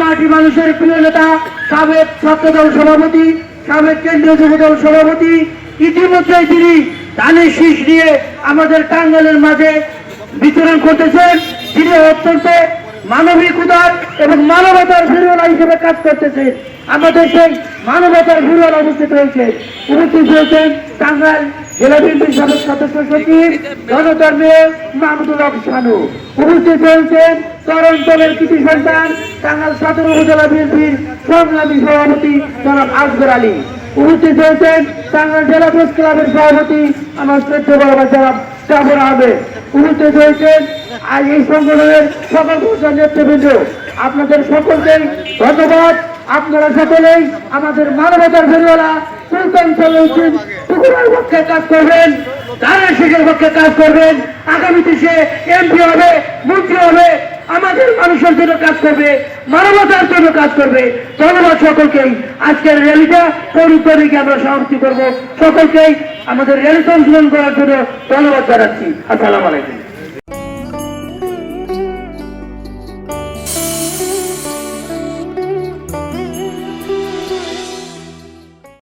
মাটি মানুষের প্রিয় নেতা, সাবেক ছাত্রদল সভাপতি, সাবেক কেন্দ্রীয় যুবদল সভাপতি ইতিমধ্যে তিনি ধানের শীষ নিয়ে আমাদের টাঙ্গালের মাঝে বিতরণ করতেছেন। তিনি অত্যন্ত মানবিক উদার এবং মানবতার ফিরোলা হিসেবে কাজ করতেছেন। আমাদের সেই মানবতার ফিরোলা অবস্থিত হয়েছে। উপস্থিত হয়েছেন টাঙ্গাইল সভাপতি আমার শ্রদ্ধা বাবা উপস্থিত হয়েছেন আজ এই সংগঠনের সকল নেতৃবৃন্দ। আপনাদের সকলকে ধন্যবাদ। আপনারা সকলেই আমাদের মানবতার ফেরিওয়ালা সুলতান সলিউদ্দিন টুকুরের পক্ষে কাজ করবেন, তারা শেখের পক্ষে কাজ করবেন, আগামীতে সে এমপি হবে, মন্ত্রী হবে, আমাদের মানুষের জন্য কাজ করবে, মানবতার জন্য কাজ করবে। ধন্যবাদ সকলকেই। আজকের র্যালিটা পরিকরিকে আমরা সমাপ্তি করব? সকলকেই আমাদের র্যালিতে অংশগ্রহণ করার জন্য ধন্যবাদ জানাচ্ছি। আসসালাম আলাইকুম।